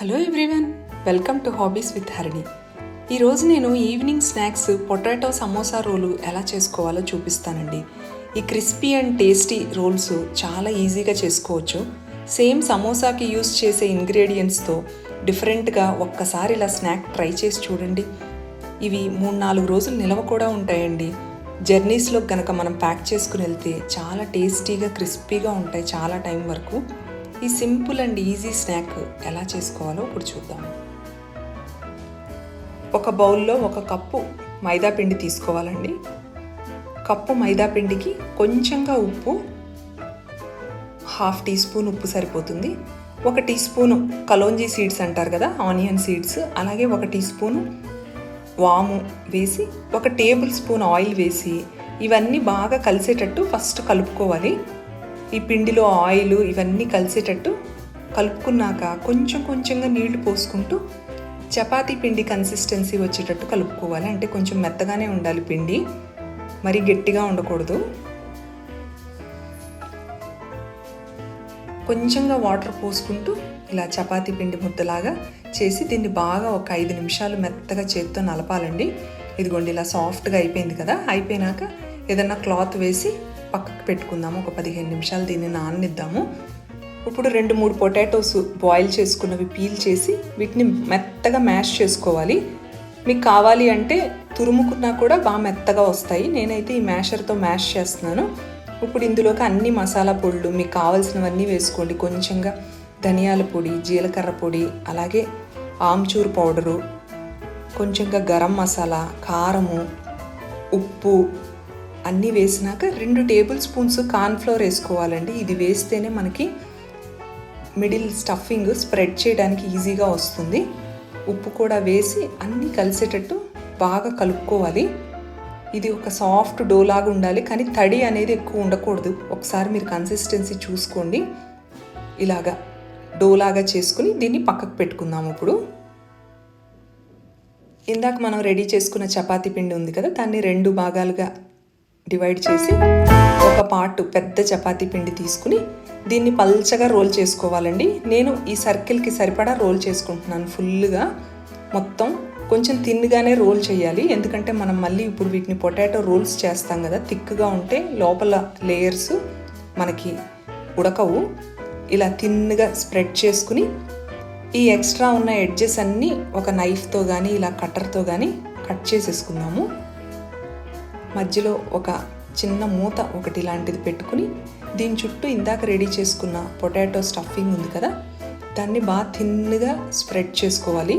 Hello everyone welcome to hobbies with Harini ఈరోజు నేను evening snacks potato samosa roll ఎలా చేసుకోవాలో చూపిస్తానండి. ఈ క్రిస్పీ అండ్ టేస్టీ రోల్స్ చాలా ఈజీగా చేసుకోవచ్చు. సేమ్ సమోసాకి యూస్ చేసే ఇంగ్రీడియంట్స్తో డిఫరెంట్గా ఒక్కసారి ఇలా స్నాక్ ట్రై చేసి చూడండి. ఇవి మూడు నాలుగు రోజులు నిలవ కూడా ఉంటాయండి. జర్నీస్లో కనుక మనం ప్యాక్ చేసుకుని వెళ్తే చాలా టేస్టీగా క్రిస్పీగా ఉంటాయి చాలా టైం వరకు. ఈ సింపుల్ అండ్ ఈజీ స్నాక్ ఎలా చేసుకోవాలో ఇప్పుడు చూద్దాం. ఒక బౌల్లో ఒక కప్పు మైదా పిండి తీసుకోవాలండి. కప్పు మైదా పిండికి కొంచెంగా ఉప్పు హాఫ్ టీ స్పూన్ ఉప్పు సరిపోతుంది. ఒక టీ స్పూను కలోంజీ సీడ్స్ అంటారు కదా ఆనియన్ సీడ్స్. అలాగే ఒక టీ స్పూను వాము వేసి ఒక టేబుల్ స్పూన్ ఆయిల్ వేసి ఇవన్నీ బాగా కలిసేటట్టు ఫస్ట్ కలుపుకోవాలి. ఈ పిండిలో ఆయిల్ ఇవన్నీ కలిసేటట్టు కలుపుకున్నాక కొంచెం కొంచెంగా నీళ్ళు పోసుకుంటూ చపాతీ పిండి కన్సిస్టెన్సీ వచ్చేటట్టు కలుపుకోవాలి. అంటే కొంచెం మెత్తగానే ఉండాలి పిండి. మరీ గట్టిగా ఉండకూడదు. కొంచెంగా వాటర్ పోసుకుంటూ ఇలా చపాతీ పిండి ముద్దలాగా చేసి దీన్ని బాగా ఒక ఐదు నిమిషాలు మెత్తగా చేత్తో నలపాలండి. ఇదిగోండి ఇలా సాఫ్ట్గా అయిపోయింది కదా. అయిపోయినాక ఏదన్నా క్లాత్ వేసి పక్కకు పెట్టుకుందాము ఒక పదిహేను నిమిషాలు దీన్ని నాననిద్దాము. ఇప్పుడు రెండు మూడు పొటాటోస్ బాయిల్ చేసుకున్నవి పీల్ చేసి వీటిని మెత్తగా మ్యాష్ చేసుకోవాలి. మీకు కావాలి అంటే తురుముకున్నా కూడా బాగా మెత్తగా వస్తాయి. నేనైతే ఈ మ్యాషర్తో మ్యాష్ చేస్తున్నాను. ఇప్పుడు ఇందులోకి అన్ని మసాలా పొడులు మీకు కావాల్సినవన్నీ వేసుకోండి. కొంచెంగా ధనియాల పొడి జీలకర్ర పొడి అలాగే ఆమ్చూర్ పౌడరు కొంచెంగా గరం మసాలా కారము ఉప్పు అన్నీ వేసినాక రెండు టేబుల్ స్పూన్స్ కార్న్ఫ్లోర్ వేసుకోవాలండి. ఇది వేస్తేనే మనకి మిడిల్ స్టఫింగ్ స్ప్రెడ్ చేయడానికి ఈజీగా వస్తుంది. ఉప్పు కూడా వేసి అన్నీ కలిసేటట్టు బాగా కలుపుకోవాలి. ఇది ఒక సాఫ్ట్ డోలాగా ఉండాలి కానీ తడి అనేది ఎక్కువ ఉండకూడదు. ఒకసారి మీరు కన్సిస్టెన్సీ చూసుకోండి. ఇలాగా డోలాగా చేసుకుని దీన్ని పక్కకు పెట్టుకుందాం ఇప్పుడు. ఇందాక మనం రెడీ చేసుకున్న చపాతీ పిండి ఉంది కదా దాన్ని రెండు భాగాలుగా డివైడ్ చేసి ఒక పార్ట్ పెద్ద చపాతీ పిండి తీసుకుని దీన్ని పల్చగా రోల్ చేసుకోవాలండి. నేను ఈ సర్కిల్కి సరిపడా రోల్ చేసుకుంటున్నాను ఫుల్గా. మొత్తం కొంచెం తిన్నుగానే రోల్ చేయాలి. ఎందుకంటే మనం మళ్ళీ ఇప్పుడు వీటిని పొటాటో రోల్స్ చేస్తాం కదా థిక్గా ఉంటే లోపల లేయర్స్ మనకి ఉడకవు. ఇలా తిన్నుగా స్ప్రెడ్ చేసుకుని ఈ ఎక్స్ట్రా ఉన్న ఎడ్జెస్ అన్నీ ఒక నైఫ్తో కానీ ఇలా కట్టర్తో కానీ కట్ చేసేసుకుందాము. మధ్యలో ఒక చిన్న మూత ఒకటి లాంటిది పెట్టుకుని దీని చుట్టూ ఇందాక రెడీ చేసుకున్న పొటాటో స్టఫింగ్ ఉంది కదా దాన్ని బాగా థిన్గా స్ప్రెడ్ చేసుకోవాలి.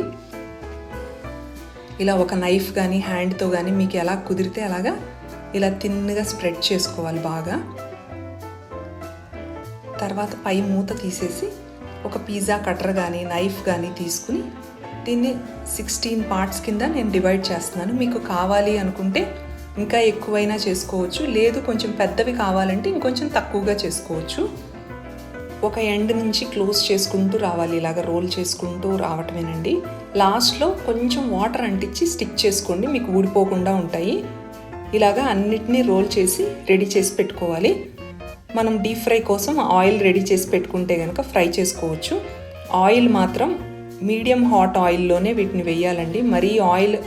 ఇలా ఒక నైఫ్ కానీ హ్యాండ్తో కానీ మీకు ఎలా కుదిరితే అలాగా ఇలా థిన్గా స్ప్రెడ్ చేసుకోవాలి బాగా. తర్వాత పై మూత తీసేసి ఒక పిజ్జా కటర్ కానీ నైఫ్ కానీ తీసుకుని దీన్ని సిక్స్టీన్ పార్ట్స్ కింద నేను డివైడ్ చేస్తున్నాను. మీకు కావాలి అనుకుంటే ఇంకా ఎక్కువైనా చేసుకోవచ్చు. లేదు కొంచెం పెద్దవి కావాలంటే ఇంకొంచెం తక్కువగా చేసుకోవచ్చు. ఒక ఎండ్ నుంచి క్లోజ్ చేసుకుంటూ రావాలి. ఇలాగ రోల్ చేసుకుంటూ రావటమేనండి. లాస్ట్లో కొంచెం వాటర్ అంటించి స్టిక్ చేసుకోండి. మీకు ఊడిపోకుండా ఉంటాయి. ఇలాగా అన్నిటినీ రోల్ చేసి రెడీ చేసి పెట్టుకోవాలి. మనం డీప్ ఫ్రై కోసం ఆయిల్ రెడీ చేసి పెట్టుకుంటే కనుక ఫ్రై చేసుకోవచ్చు. ఆయిల్ మాత్రం మీడియం హాట్ ఆయిల్లోనే వీటిని వేయాలండి. మరీ ఆయిల్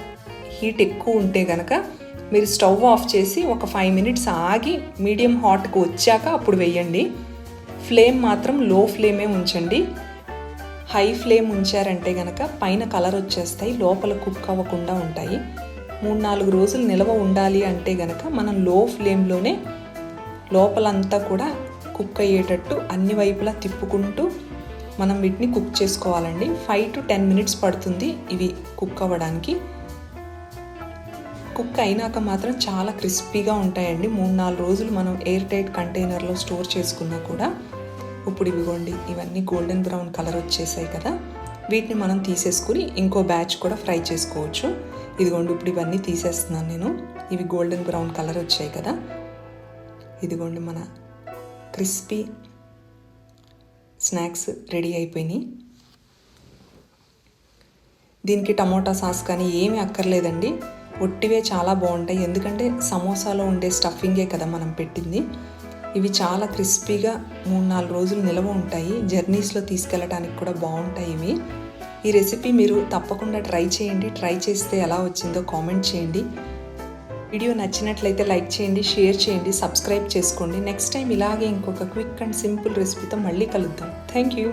హీట్ ఎక్కువ ఉంటే కనుక మీరు స్టవ్ ఆఫ్ చేసి ఒక ఫైవ్ మినిట్స్ ఆగి మీడియం హాట్కి వచ్చాక అప్పుడు వేయండి. ఫ్లేమ్ మాత్రం లో ఫ్లేమే ఉంచండి. హై ఫ్లేమ్ ఉంచారంటే గనక పైన కలర్ వచ్చేస్తాయి లోపల కుక్ అవ్వకుండా ఉంటాయి. మూడు నాలుగు రోజులు నిల్వ ఉండాలి అంటే గనక మనం లో ఫ్లేమ్లోనే లోపలంతా కూడా కుక్ అయ్యేటట్టు అన్ని వైపులా తిప్పుకుంటూ మనం వీటిని కుక్ చేసుకోవాలండి. ఫైవ్ టు టెన్ మినిట్స్ పడుతుంది ఇవి కుక్ అవ్వడానికి. కుక్ అయినాక మాత్రం చాలా క్రిస్పీగా ఉంటాయండి. మూడు నాలుగు రోజులు మనం ఎయిర్ టైట్ కంటైనర్లో స్టోర్ చేసుకున్నా కూడా ఇప్పుడు ఇవిగోండి ఇవన్నీ గోల్డెన్ బ్రౌన్ కలర్ వచ్చేసాయి కదా. వీటిని మనం తీసేసుకుని ఇంకో బ్యాచ్ కూడా ఫ్రై చేసుకోవచ్చు. ఇదిగోండి ఇప్పుడు ఇవన్నీ తీసేస్తున్నాను నేను. ఇవి గోల్డెన్ బ్రౌన్ కలర్ వచ్చాయి కదా. ఇదిగోండి మన క్రిస్పీ స్నాక్స్ రెడీ అయిపోయినాయి. దీనికి టమోటా సాస్ కానీ ఏమీ అక్కర్లేదండి. ఒట్టివే చాలా బాగుంటాయి. ఎందుకంటే సమోసాలో ఉండే స్టఫింగే కదా మనం పెట్టింది. ఇవి చాలా క్రిస్పీగా మూడు నాలుగు రోజులు నిలవ ఉంటాయి. జర్నీస్లో తీసుకెళ్ళడానికి కూడా బాగుంటాయి ఇవి. ఈ రెసిపీ మీరు తప్పకుండా ట్రై చేయండి. ట్రై చేస్తే ఎలా వచ్చిందో కామెంట్ చేయండి. వీడియో నచ్చినట్లయితే లైక్ చేయండి షేర్ చేయండి సబ్స్క్రైబ్ చేసుకోండి. నెక్స్ట్ టైం ఇలాగే ఇంకొక క్విక్ అండ్ సింపుల్ రెసిపీతో మళ్ళీ కలుద్దాం. Thank you.